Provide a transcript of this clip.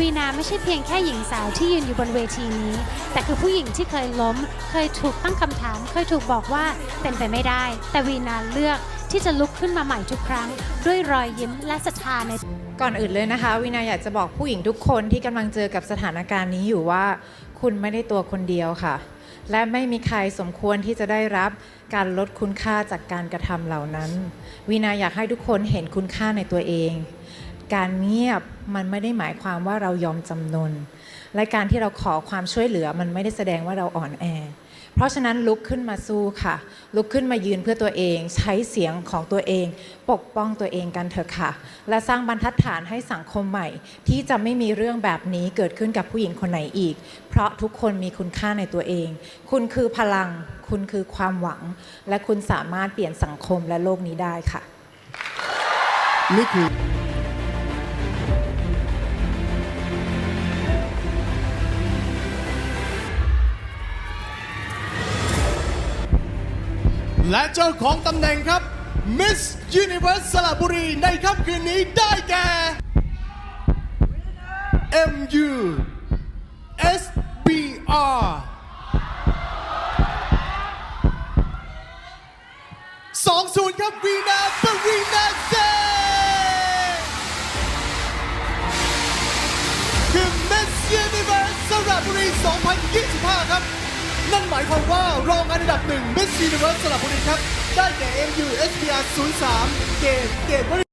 วีนาไม่ใช่เพียงแค่หญิงสาวที่ยืนอยู่บนเวทีนี้ แต่คือผู้หญิงที่เคยล้ม เคยถูกตั้งคำถาม เคยถูกบอกว่าเป็นไปไม่ได้ แต่วีนาเลือกที่จะลุกขึ้นมาใหม่ทุกครั้ง ด้วยรอยยิ้มและศรัทธาในก่อนอื่นเลยนะคะ วินาอยากจะบอกผู้หญิงทุกคนที่กำลังเจอกับสถานการณ์นี้อยู่ว่า คุณไม่ได้ตัวคนเดียวค่ะ และไม่มีใครสมควรที่จะได้รับการลดคุณค่าจากการกระทำเหล่านั้น วินาอยากให้ทุกคนเห็นคุณค่าในตัวเอง การเงียบมันไม่ได้หมายความว่าเรายอมจำนนและการที่เราขอความช่วยเหลือมันไม่ได้แสดงว่าเราอ่อนแอ เพราะฉะนั้นลุกขึ้นมาสู้ค่ะ ลุกขึ้นมายืนเพื่อตัวเอง ใช้เสียงของตัวเอง ปกป้องตัวเองกันเถอะค่ะ และสร้างบรรทัดฐานให้สังคมใหม่ ที่จะไม่มีเรื่องแบบนี้เกิดขึ้นกับผู้หญิงคนไหนอีก เพราะทุกคนมีคุณค่าในตัวเอง คุณคือพลัง คุณคือความหวัง และคุณสามารถเปลี่ยนสังคมและโลกนี้ได้ค่ะนี่คือ และเจ้าของตำแหน่งครับ Miss Universe สระบุรีในค่ำคืนนี้ได้แก่ MU SBR 20ครับวีนาปรีนาเซคือ Miss Universe สระบุรี 2025 ครับ นั่นหมายความว่ารองอันดับหนึ่ง Miss Universe สระบุรีครับ ได้แก่ MU SPR 03 เกตเกตวริ